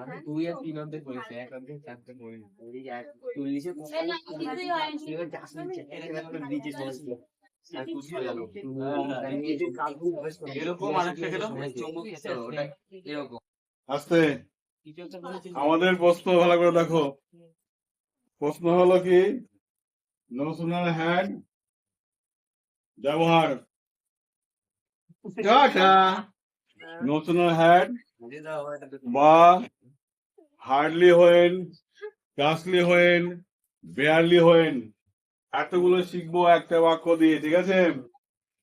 আমি দুই আর তিন অর্ধেক করেছি এক অর্ধেক চারটে করি চল্লিশে এরকম আরেকটা গেল চুম্বক খেতে হবে, ওটা এরকম আস্তে। আমাদের প্রশ্ন ভালো করে দেখো। প্রশ্ন হলো কি? নো হ্যান্ড ব্যবহার। টাটা। নো সোনার হ্যাড বা hardly when scarcely when barely when এতগুলো শিখব একটা বাক্য দিয়ে ঠিক আছে?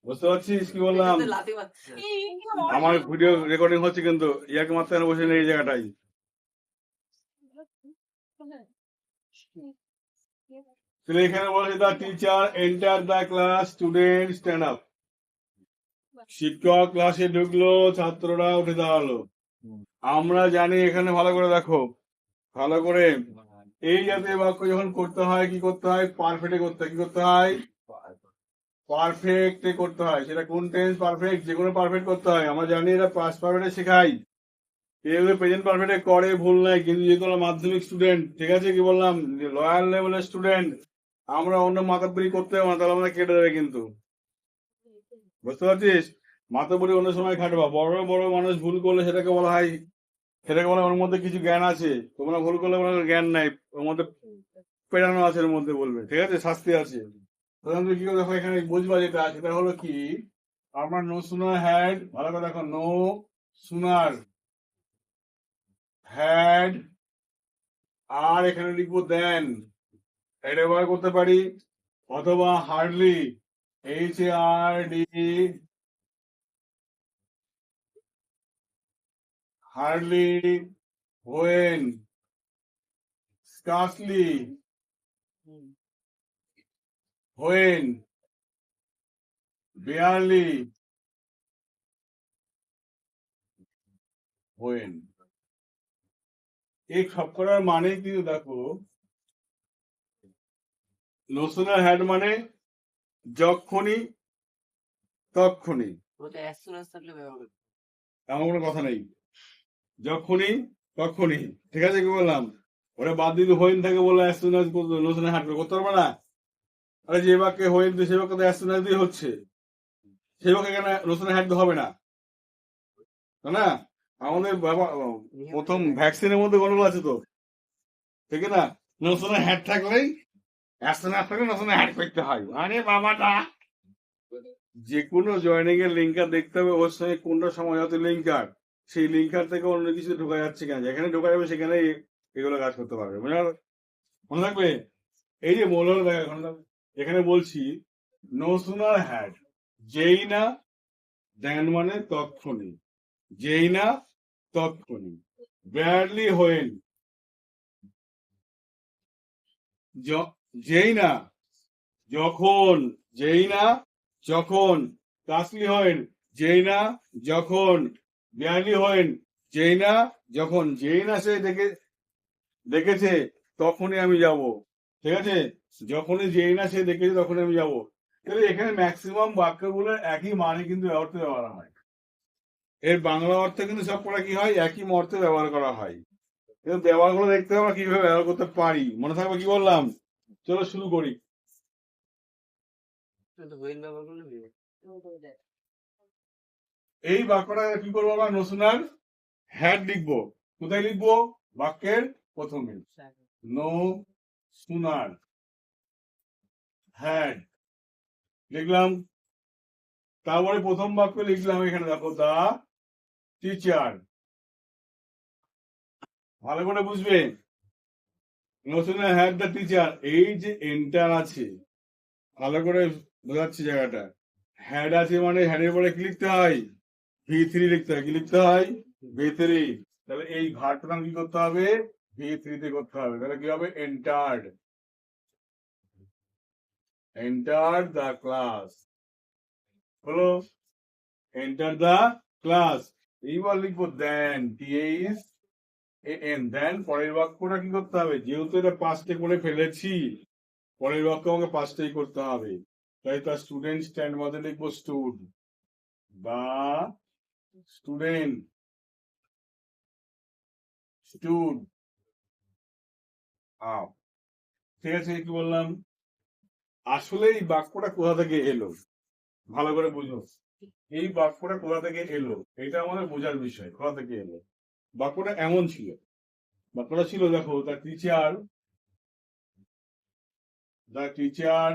বুঝতে পারছিস কি বললাম? আমার ভিডিও রেকর্ডিং হচ্ছে কিন্তু ইয়াকে মাত্র বসে নেই এই জায়গাটাই এখানে বলেছে the teacher enter the class student stand up শিক্ষক ক্লাসে ঢুকলো ছাত্ররা উঠে দাঁড়াল। আমরা জানি এখানে ভালো করে দেখো, ভালো করে এই জাতীয় বাক্য যখন করতে হয়, কি করতে হয়? পারফেক্টে করতে হয়। কি করতে হয়? পারফেক্টে করতে হয়। সেটা কোন টেন্স পারফেক্ট যে কোনো পারফেক্ট করতে হয়। আমরা জানি এটা পাস্ট পারফেক্টে শেখাই এগুলো প্রেজেন্ট পারফেক্টে করে, ভুল নাই। কিন্তু যেগুলো মাধ্যমিক স্টুডেন্ট ঠিক আছে? কি বললাম? লয়াল লেভেলের স্টুডেন্ট আমরা অন্য মাতাবরি করতে হবে না, তাহলে আমরা কেটে দেবে কিন্তু। বুঝতে পারছিস? মাতাবরি অন্য সময় খাটবা। বড় বড় মানুষ ভুল করলে সেটাকে বলা হয় সেটাকে বলা ওর মধ্যে কিছু জ্ঞান আছে। তোমরা ভুল করলে হয়, জ্ঞান নাই ওর মধ্যে পেরানো আছে এর মধ্যে বলবে। ঠিক আছে? শাস্তি আছে। তখন কি করে দেখো এখানে বুঝবা যেটা সেটা হলো কি আমরা নো সুনার হ্যাড ভালো করে দেখো নো সুনার হ্যাড আর এখানে লিখব দেন। এটা ব্যবহার করতে পারি অথবা hardly H R D hardly when scarcely when barely when এই সবকটার মানে কিন্তু দেখো নোশনাল হ্যাড মানে যখনই তখনই এমন কোনো কথা নেই। যখনই, তখনই। ঠিক আছে কি বললাম? ওরা বাদ দিতে হইন থাকে বলে অ্যাস্ট্রোনাজ নোশনাল হ্যাড করতে পারবে না? আরে যে বাক্যে হইন সে বাক্য তো অ্যাস্ট্রোনাজ দিয়ে হচ্ছে। সেই বাক্যে কেন নোশনাল হ্যাড হবে না? না? আমাদের প্রথম ভ্যাকসিনের মধ্যে গন্ডগোল আছে তো। ঠিক না? নতুন হ্যাড থাকলেই অ্যাস্ট্রোনাট থাকলে নতুন হ্যাড করতে হয়। আরে বাবাটা! যে কোনো জয়নিং এর লিঙ্কার দেখতে হবে। ওর সঙ্গে কোনটা সময় হতে লিঙ্কার সেই লিঙ্কার থেকে অন্য কিছু ঢোকা যাচ্ছে কেন? যেখানে ঢোকা যাবে সেখানে এগুলো কাজ করতে পারবে। রাখ- মনে থাকবে এই যে মৌল দেখ এখন বলছি নো সুনার হ্যাড যেই না দেন মানে তক্ষণি যেই না তক্ষণি ব্যাডলি হোয়েন যেই না, যখন। যেই না, যখন। কাসলি হয়েন যেই না, যখন। বিয়ালি হয়েন। যেই না যখন যেই না সে দেখে, দেখেছে, তখনই আমি যাব। ঠিক আছে? যখনই যেই না সে দেখেছে, তখনই আমি যাব। তাহলে এখানে ম্যাক্সিমাম বাক্যগুলো একই মানে কিন্তু অর্থে ব্যবহার হয়। এর বাংলা অর্থে কিন্তু সব কটা কি হয়? একই অর্থে ব্যবহার করা হয়। কিন্তু ব্যবহারগুলো দেখতে আমরা কীভাবে ব্যবহার করতে পারি। মনে থাকবে কি বললাম? চলো শুরু করি কিন্তু হুইল ব্যবহার করলে হবে। এই বাক্যটা কি করব আমরা? নসুনার হ্যাড লিখব। কোথায় লিখব? বাক্যের প্রথমে। নো সুনার হ্যাড লিখলাম। তারপরে প্রথম বাক্য লিখলাম এখানে, দেখো দা টিচার ভালো করে বুঝবে? নতুন হ্যাড দ্য টিচার এই যে এন্টার আছে, ভালো করে বোঝাচ্ছি জায়গাটা। হ্যাড আছে মানে হ্যাডের পরে কি লিখতে হয়? ভি থ্রি লিখতে হয়, কি লিখতে হয়? ভি থ্রি তাহলে এই ঘাটটা কি করতে হবে? ভি থ্রিতে করতে হবে। তাহলে কি হবে? এন্টার্ড এন্টার দ্য ক্লাস হলো? এন্টার দ্য ক্লাস এইবার লিখব দেন টিএইচ এন দেন পরের বাক্যটা কি করতে হবে? যেহেতু এটা পাঁচটে করে ফেলেছি, পরের বাক্য আমাকে পাঁচটাই করতে হবে। তাই তার স্টুডেন্ট স্ট্যান্ড মধ্যে লিখব স্টুড বা স্টুডেন্ট স্টুড আপ ঠিক আছে, কি বললাম? আসলে এই বাক্যটা কোথা থেকে এলো? ভালো করে বুঝো। এই বাক্যটা কোথা থেকে এলো? এটা আমাদের বোঝার বিষয়, কোথা থেকে এলো? বাক্যটা এমন ছিল। বাক্যটা ছিল, দেখো the teacher the teacher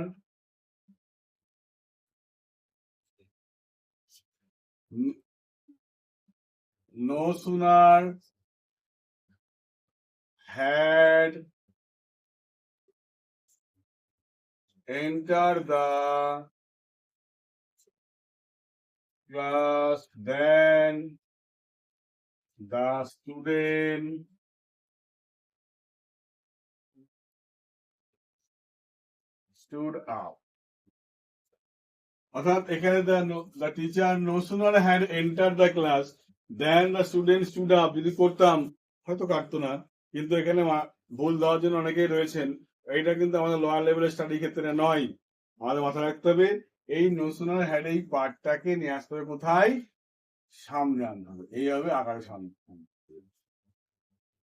no sooner had entered the class than the student stood up. অর্থাৎ এখানে the teacher no sooner had enter the class then the student stood up যদি করতাম, হয়তো কাটতো না। কিন্তু এখানে ভুল দেওয়ার জন্য অনেকেই রয়েছেন। এইটা কিন্তু আমাদের লোয়ার লেভেলের স্টাডি ক্ষেত্রে নয়। আমাদের মাথায় রাখতে হবে, এই নো সুনার হ্যাড এই পার্টটাকে নিয়ে আসতে হবে কোথায়? সামনে আনতে হবে। এইভাবে আকারে সামনে।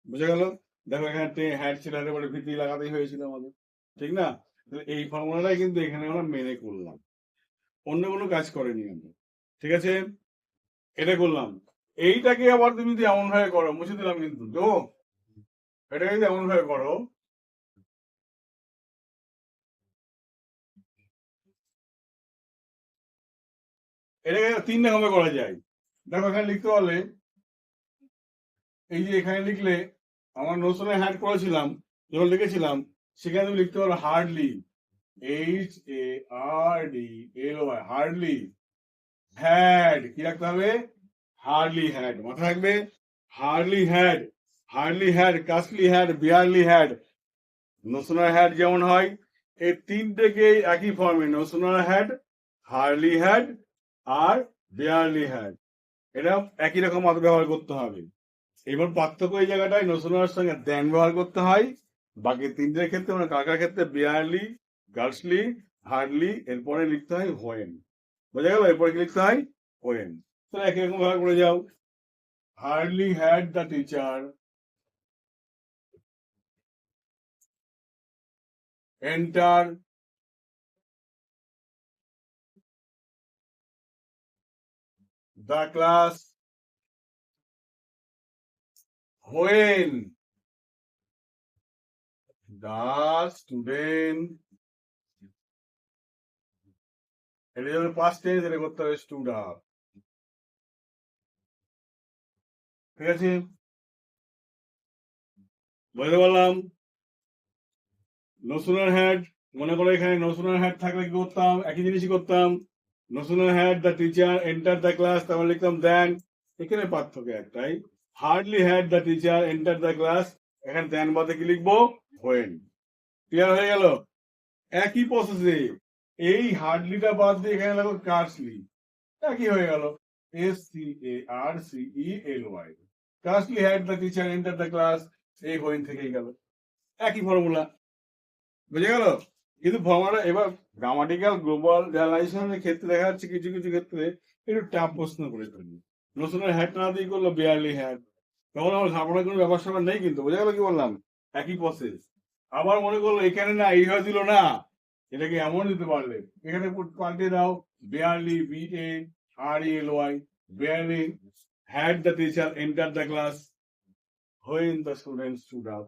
বুঝে গেল? দেখো এখানে হ্যাড ছিল হ্যাডের পরে ভিত্তি লাগাতেই হয়েছিল আমাদের। ঠিক না? এই ফর্মুলাটাই কিন্তু এখানে আমরা মেনে করলাম। অন্য কোনো কাজ করেনি আমরা। ঠিক আছে? এটা করলাম। এইটাকে আবার তুমি যদি এমন ভাবে করো, মুছে দিলাম কিন্তু, তো? এটাকে যদি এমন ভাবে করো, এটাকে তিন রকমে করা যায়। দেখো, এখানে লিখতে পারলে, এই যে এখানে লিখলে আমার নোশনে হ্যাড করেছিলাম যখন লিখেছিলাম, সেখানে তুমি লিখতে পারো hardly H A R D L Y hardly had কি রাখতে হবে? হার্ডলি হ্যাড মাথা রাখবে hardly had hardly had কাস্টলি had, barely had. No sooner had যেমন হয়, এই তিনটেকে একই ফর্মে no sooner had hardly had R barely had. এটা একই রকম মাত্রা ব্যবহার করতে হবে। এবার পার্থক্য এই জায়গাটায়, নোসোনার সঙ্গে দেন ব্যবহার করতে হয়। বাকি তিনটের ক্ষেত্রে মানে কাকার ক্ষেত্রে? বিয়ারলি গার্লসলি হার্ডলি এরপরে লিখতে হয় হোয়েন বোঝা গেল? এরপরে লিখতে হয়? হোয়েন তো একই রকম ভাবে করে যাও। Hardly had the teacher enter the class when the student এটা যখন পাস্ট টেন্স এটা করতে হবে স্টুড ঠিক আছে? বুঝতে পারলাম নসুনার হ্যাড মনে করো এখানে নসুনার হ্যাড থাকলে কি করতাম? একই জিনিসই করতাম। No sooner had the teacher enter the class তারপর লিখতাম দেন এখানে পার্থক্য একটাই। Hardly had the teacher enter the class এখানে দেন বাদে কি লিখব? হোয়েন ক্লিয়ার হয়ে গেল? একই প্রসেসে এই হার্ডলিটা বাদ দিয়ে এখানে লাগো কার্সলি একই হয়ে গেল। S C A R C E L Y scarcely had the teacher enter the class এই হোয়েন থেকেই গেল। একই ফর্মুলা বুঝে গেল? কিন্তু ফর্মুলা এবার গ্রামাটিক্যাল গ্লোবাল রিয়ালাইজেশনের ক্ষেত্রে দেখা যাচ্ছে কিছু কিছু ক্ষেত্রে একটু টাফ প্রশ্ন করে ফেলি নতুনের হ্যাড না দিয়ে করল বিয়ারলি হ্যাড তখন আমার ঘাবড়ার কোনো ব্যাপার স্যাপার নেই কিন্তু, বোঝা গেল কি বললাম? একই প্রসেস আবার মনে করল, এখানে না এইভাবে দিল না। এটাকে এমন দিতে পারলে। এখানে পাল্টে দাও barely B A R L Y barely had the teacher enter the class when the student stood up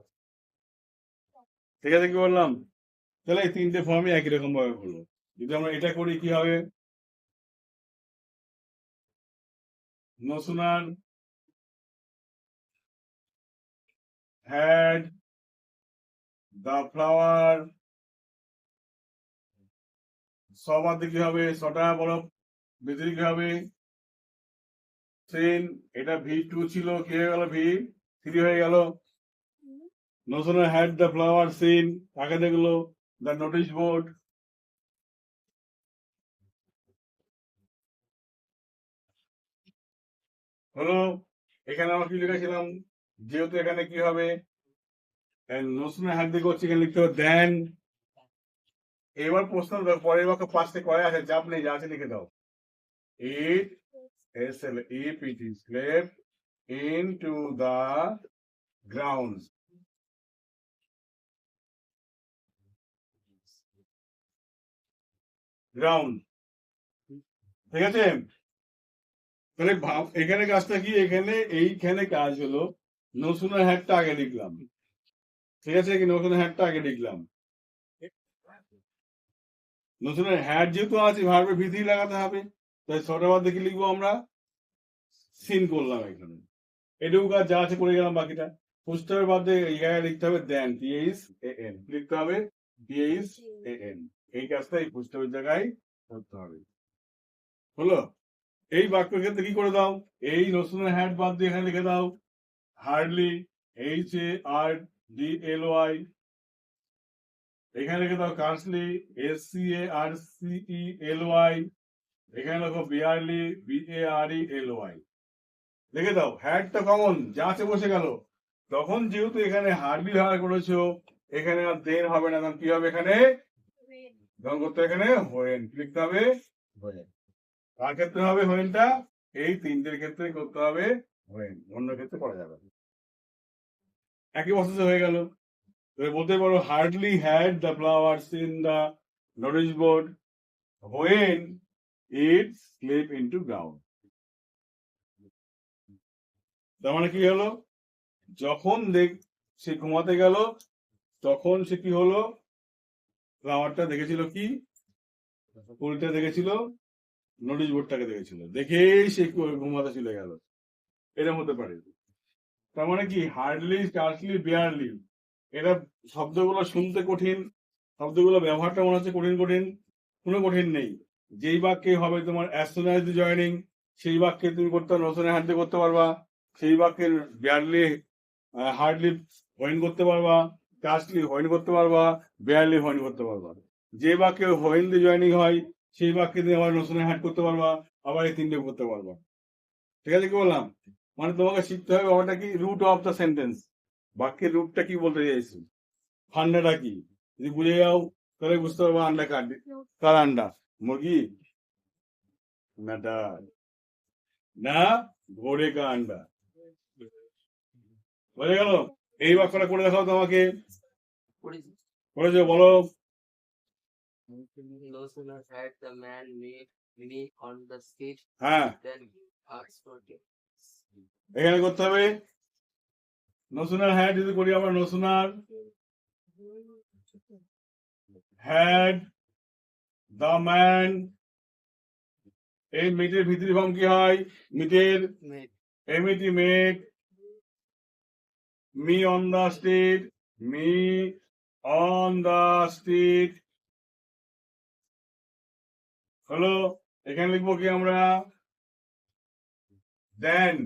ঠিক আছে কি বললাম? তাহলে এই তিনটে ফর্মই একই রকম ভাবে হলো। যদি আমরা এটা করি, কি হবে? no হ্যাড had ফ্লাওয়ার সবার দিকে হবে, ছটা বরফ ভিতরে হবে সেন এটা ভি টু ছিল কি হয়ে গেল ভি থ্রি হয়ে গেল। sooner had the flower seen কাকে দেখল the notice board হলো এখানে আমরা কি লিখেছিলাম? যেহেতু এখানে কি হবে? নসুনের হাত দিয়ে করছি এখানে লিখতে হবে দেন এবার প্রশ্ন পরের বাক্য পাঁচটা কয়ে আছে চাপ নেই যা আছে লিখে দাও। It L if it is slept in ground ঠিক আছে? তাহলে ভাব, এখানে কাজটা কি? এখানে, এইখানে কাজ হলো। নসুনের হ্যাটটা আগে লিখলাম। ঠিক আছে? কি নসুনের হ্যাটটা আগে লিখলাম। নসুনের হ্যাট যেহেতু আছে ভার্বে ভিত্তি লাগাতে হবে। তাই ছটা বাদ দেখে লিখব আমরা সিন করলাম এখানে। এটুকু কাজ যা আছে করে গেলাম বাকিটা। পুস্তকের বাদে এই লিখতে হবে দেন টিএইচ এ এন লিখতে হবে টিএইচ এ এন এই কাজটা এই পুস্তকের জায়গায় করতে হবে। হলো? এই বাক্যের ক্ষেত্রে কি করে দাও? এই নসুনের হ্যাট বাদ দিয়ে এখানে লিখে দাও। Hardly H A R D L Y এখানে লিখে দাও scarcely S C A R C E L Y এখানে লেখো barely B A R E L Y লিখে দাও হ্যাটটা কমন যা আছে বসে গেল। তখন যেহেতু এখানে হার্ডলি ব্যবহার করেছ এখানে আর দেন হবে না কি হবে এখানে? করতে এখানে হোয়েন লিখতে হবে? কার ক্ষেত্রে হবে হোয়েনটা এই তিনটের ক্ষেত্রে করতে হবে হোয়েন অন্য ক্ষেত্রে করা যাবে না। একই প্রসেসে হয়ে গেল। তুমি বলতে পারো hardly had the flowers in the notice board when it slip into ground তার মানে কি হলো? যখন দেখ, সে ঘুমাতে গেল, তখন সে কি হলো? ফ্লাওয়ারটা দেখেছিল কি? ফুলটা দেখেছিল? নোটিশ বোর্ডটাকে দেখেছিল। দেখেই সে ঘুমাতে চলে গেল। এরকম হতে পারে। তার মানে কি? হার্ডলি স্কার্সলি বেয়ারলি এটা শব্দগুলো শুনতে কঠিন। শব্দগুলো ব্যবহারটা মনে হচ্ছে কঠিন কঠিন। কোনো কঠিন নেই। যেই বাক্যে হবে তোমার অ্যাস্ট্রোনাইজ জয়নিং সেই বাক্যে তুমি করতে নতুনের হাত দিয়ে করতে পারবা। সেই বাক্যের বেয়ারলি হার্ডলি হইন করতে পারবা কাস্টলি হইন করতে পারবা বেয়ারলি হইন করতে পারবা। যে বাক্যে হইন দিয়ে জয়নিং হয় সেই বাক্যে তুমি আবার নতুনের হ্যান্ড করতে পারবা আবার এই তিনটে করতে পারবা। ঠিক আছে কি বললাম? মানে তোমাকে শিখতে হবে ওটা কি? রুট অফ দ্য সেন্টেন্স বাক্যের রুটটা কি বলতে চাইছি? ফান্ডাটা কি? যদি বুঝে যাও তাহলে বুঝতে পারব আন্ডা কার আন্ডা মুরগি না ডাল না ঘোড়ে কা আন্ডা বোঝা গেল এই বাক্যটা করে দেখাও তোমাকে করেছ বলো No sooner had the man made me on the street হ্যাঁ. এখানে করতে হবে। নসুনার হ্যাড যদি করি আমরা নসুনার। হ্যাড দ্য ম্যান এই মিটের ভিতরি ফর্ম কি হয়? মিটের এমিটি met me on the street me on the street. হলো এখানে লিখব কি আমরা? দেন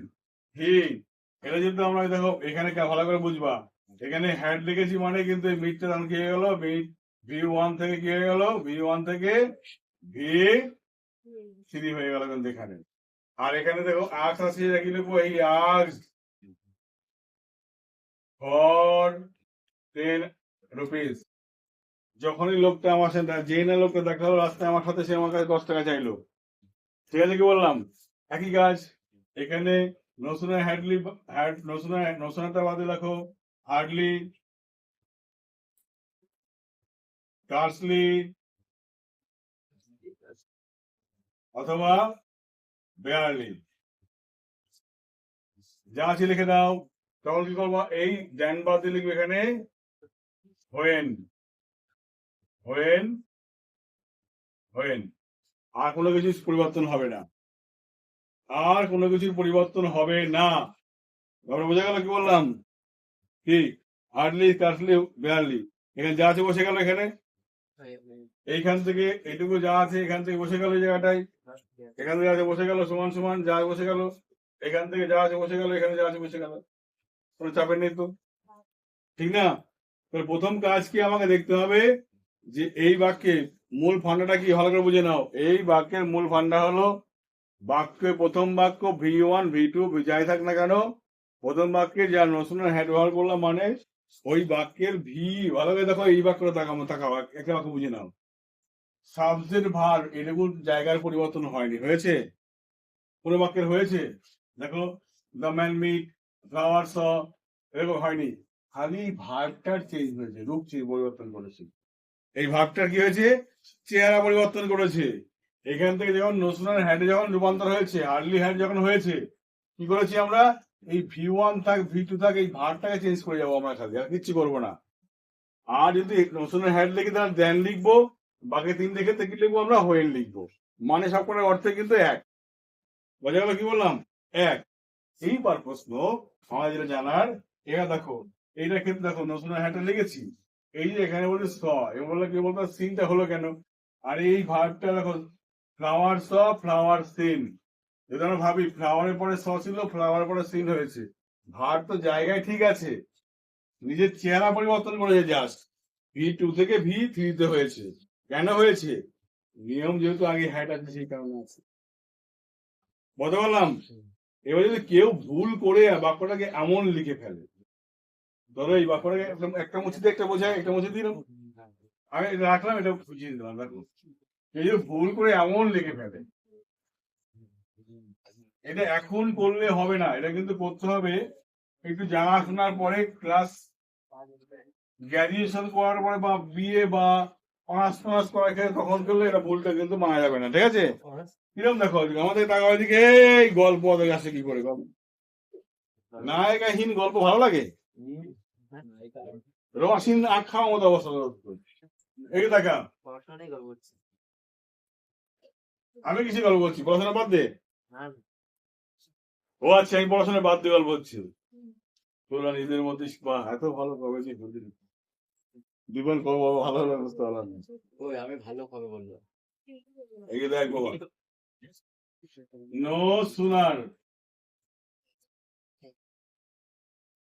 হি। এটা যদি আমরা দেখো এখানে ভালো করে বুঝবা? এখানে হ্যাড লিখেছি মানে কিন্তু মিটটা কি হয়ে গেল? মিট ভি ওয়ান থেকে কি হয়ে গেল? ভি ওয়ান থেকে ভি থ্রি হয়ে গেল কিন্তু এখানে। আর এখানে দেখো আক্স আছে কি লিখব, এই আক্স ফর টেন রুপিস যখনই লোকটা আমার সাথে যে না লোকটা দেখা হলো, রাস্তায় আমার সাথে সে আমার কাছে দশ টাকা চাইলো। ঠিক আছে কি বললাম? একই কাজ। এখানে নসুনা হ্যাডলি হ্যাড নসুনা নসুনাটা বাদে লেখো হার্ডলি কার্সলি। অথবা বেয়ারলি যা আছে লিখে দাও। তখন কি করব? এই ড্যান বাদ দিয়ে লিখবে এখানে, হোয়েন। When when. আর কোনো কিছু পরিবর্তন হবে না। আর কোনো কিছুর পরিবর্তন হবে না। তারপরে বোঝা গেল কি বললাম? কি? Hardly, scarcely, barely. এখানে যা আছে বসে গেল এখানে। এইখান থেকে এইটুকু যা আছে এখান থেকে বসে গেল এই জায়গাটায়। এখান থেকে আছে বসে গেল, সমান সমান যা বসে গেল। এখান থেকে যা আছে বসে গেল, এখানে যা আছে বসে গেল। কোনো চাপের নেই তো। ঠিক না? প্রথম কাজ কি আমাকে দেখতে হবে? যে এই বাক্যে মূল ফান্ডাটা কি? ভালো করে বুঝে নাও। এই বাক্যের মূল ফান্ডা হলো বাক্যে প্রথম বাক্য ভি ওয়ান ভি টু যাই থাক না কেন, প্রথম বাক্যে যা নসুনের হ্যাড ব্যবহার করলাম মানে ওই বাক্যের ভি ভালো করে দেখো এই বাক্যটা তাকাবো তাকাও, এক- একটা বাক্য বুঝে নাও। সাবজেক্ট ভার এটুকু জায়গার পরিবর্তন হয়নি, হয়েছে? কোনো বাক্যের হয়েছে? দেখো দ্য ম্যান মিট ফ্লাওয়ার এরকম হয়নি। খালি ভাবটার চেঞ্জ হয়েছে, রূপ চেঞ্জ পরিবর্তন করেছে। এই ভাবটার কি হয়েছে? চেহারা পরিবর্তন করেছে। এখান থেকে যখন নোসনার হ্যান্ডে যখন রূপান্তর হয়েছে আর্লি হ্যান্ড যখন হয়েছে, কি করেছি আমরা? এই ভি ওয়ান থাক ভি টু থাক, এই ভারটাকে চেঞ্জ করে যাব আমরা খালি আর কিচ্ছু করব না। আর যদি নোসনের হ্যান্ড লিখে, তাহলে দেন লিখব, বাকি তিনটে ক্ষেত্রে কি লিখব, আমরা হোয়েন লিখব। মানে সবকটার অর্থে কিন্তু এক। বোঝা গেল কি বললাম? এক। এইবার প্রশ্ন যেটা জানার এটা দেখো, এইটা ক্ষেত্রে দেখো নতুন হ্যাঁটা লিখেছি। এই যে এখানে বলছে স এবং বলল কি বলতো সিনটা হলো কেন? আর এই ভাবটা দেখো ফ্লাওয়ার স ফ্লাওয়ার সিন যদি ভাবি ফ্লাওয়ারের পরে স ছিল ফ্লাওয়ার পরে সিন হয়েছে। ভার তো জায়গায় ঠিক আছে। নিজের চেহারা পরিবর্তন করেছে জাস্ট ভি টু থেকে ভি থ্রিতে হয়েছে। কেন হয়েছে? নিয়ম যেহেতু আগে হ্যাট আছে, সেই কারণে আছে। বলতে পারলাম? এবার যদি কেউ ভুল করে বাক্যটাকে এমন লিখে ফেলে, ধরো এই বাক্যটাকে একটা মুছিতে একটা বোঝায়, একটা মুছে দিলাম। আমি রাখলাম, এটা বুঝিয়ে দিলাম, দেখো। কেউ যদি ভুল করে এমন লিখে ফেলে এটা এখন করলে হবে না এটা কিন্তু করতে হবে। একটু জানাশোনার পরে ক্লাস গ্র্যাজুয়েশন করার পরে বা বিএ বা অনার্স ফনার্স করার ক্ষেত্রে তখন করলে এটা ভুলটা কিন্তু মানা যাবে না ঠিক আছে? কিরম দেখো আমাদের টাকা দিকে এই গল্প ওদের কাছে কি করে গল্প? নায়িকাহীন গল্প ভালো লাগে? রসিন আখ্যা মতো অবস্থা এই দেখা। আমি কিছু গল্প বলছি পড়াশোনা বাদ দে। হ্যাঁ। ও আচ্ছা আমি পড়াশোনা বাদ দিয়ে গল্প বলছি তোরা নিজের মধ্যে এত ভালো কবে যে জীবন কবে ভালো হলো বুঝতে পারলাম না। ওই আমি ভালো কবে বলল এই দেখ বাবা। No sooner.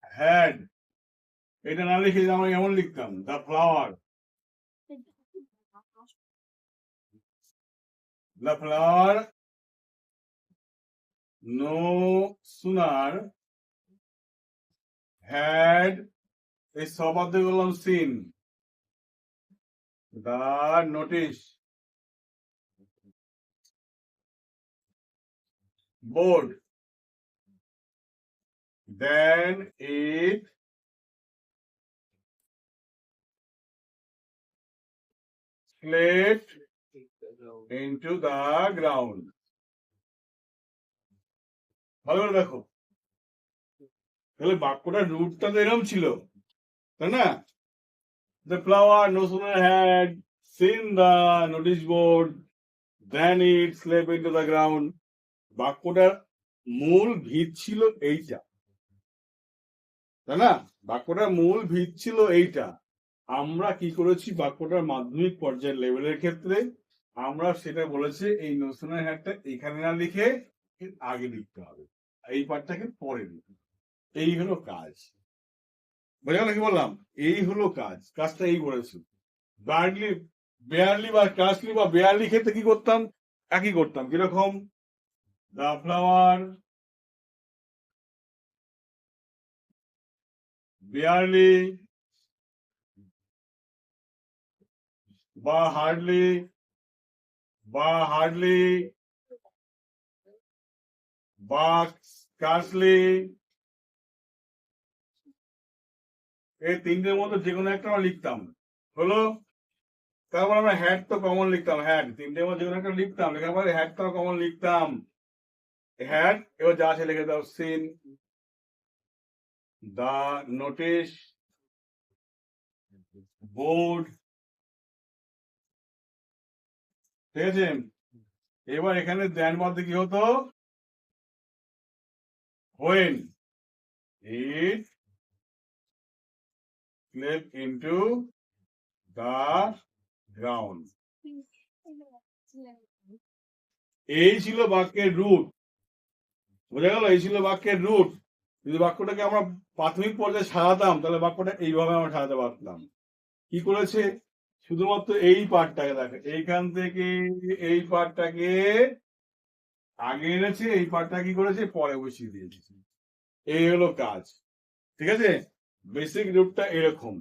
হ্যাড। এটা না লিখে আমরা এমন লিখতাম the flower. The flower no sooner had সবাদ্য বললাম seen the notice board. Then it slipped into the ground. ভালো করে দেখো। তাহলে বাক্যটার রুটটা তো এরকম ছিল, তাই না? The flower no sooner had seen the notice board then it slept into the ground বাক্যটার মূল ভিত ছিল এইটা, তাই না? বাক্যটার মূল ভিত ছিল এইটা। আমরা কি করেছি? বাক্যটার মাধ্যমিক পর্যায়ের লেভেলের ক্ষেত্রে আমরা সেটা বলেছি, এই নোশনের হ্যাটটা এখানে না লিখে আগে লিখতে হবে। এই পার্টটাকে পরে লিখতে। এই হলো কাজ। বোঝা গেল কি বললাম? এই হলো কাজ। কাজটা এই করেছি। বার্লি বেয়ারলি বা ক্লাসলি বা বেয়ারলি ক্ষেত্রে কি করতাম? একই করতাম। কীরকম? The ফ্লাওয়ার বেয়ারলি বা হার্ডলি বা হার্ডলি বা স্কার্সলি এই তিনটের মধ্যে যে কোনো একটা আমরা লিখতাম। হলো? তারপর আমরা হ্যাড তো কমন লিখতাম হ্যাড তিনটের মধ্যে যে কোনো একটা লিখতাম, লেখার পরে হ্যাড তো কমন লিখতাম। হ্যাড এবার যা আছে লিখে দাও সিন দা নোটিশ বোর্ড ঠিক আছে? এবার এখানে দেন মধ্যে কি হতো? When it slip into the ground এই ছিল বাক্যের রুট বোঝা গেল? এই ছিল বাক্যের রুট যদি বাক্যটাকে আমরা প্রাথমিক পর্যায়ে সাজাতাম, তাহলে বাক্যটা এইভাবে আমরা সাজাতে পারতাম। কি করেছে? শুধুমাত্র এই পার্টটাকে দেখে। এইখান থেকে এই পার্টটাকে আগে এনেছে এই পার্টটা কি করেছে? পরে বসিয়ে দিয়েছে। এই হলো কাজ। ঠিক আছে? বেসিক রুটটা এরকম।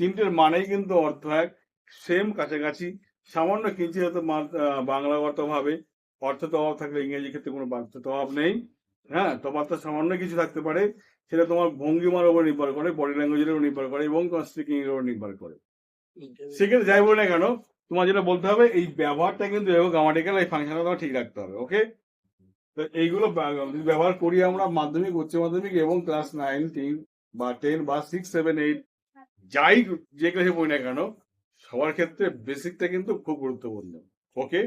তিনটের মানেই কিন্তু অর্থ এক। সেম কাছাকাছি। সামান্য কিঞ্চিত হয়তো বাংলাগত ভাবে অর্থ তো অভাব থাকলে ইংরেজি ক্ষেত্রে কোনো বার্থ অভাব নেই। হ্যাঁ তফাৎ সামান্য কিছু থাকতে পারে। সেটা তোমার ভঙ্গিমার উপর নির্ভর করে বডি ল্যাঙ্গুয়েজের উপর নির্ভর করে এবং তোমার স্পিকিং এর উপর নির্ভর করে। সেক্ষেত্রে যাই বলে না কেন তোমার যেটা বলতে হবে এই ব্যবহারটা কিন্তু গ্রামাটিক্যাল এই ফাংশনটা তোমার ঠিক রাখতে হবে ওকে তো এইগুলো ব্যা- ব্যবহার করি আমরা মাধ্যমিক, উচ্চ মাধ্যমিক এবং ক্লাস নাইন টেন বা টেন বা সিক্স সেভেন এইট যাই যে ক্লাসে পড়ি না কেন, সবার ক্ষেত্রে বেসিকটা কিন্তু খুব গুরুত্বপূর্ণ। ওকে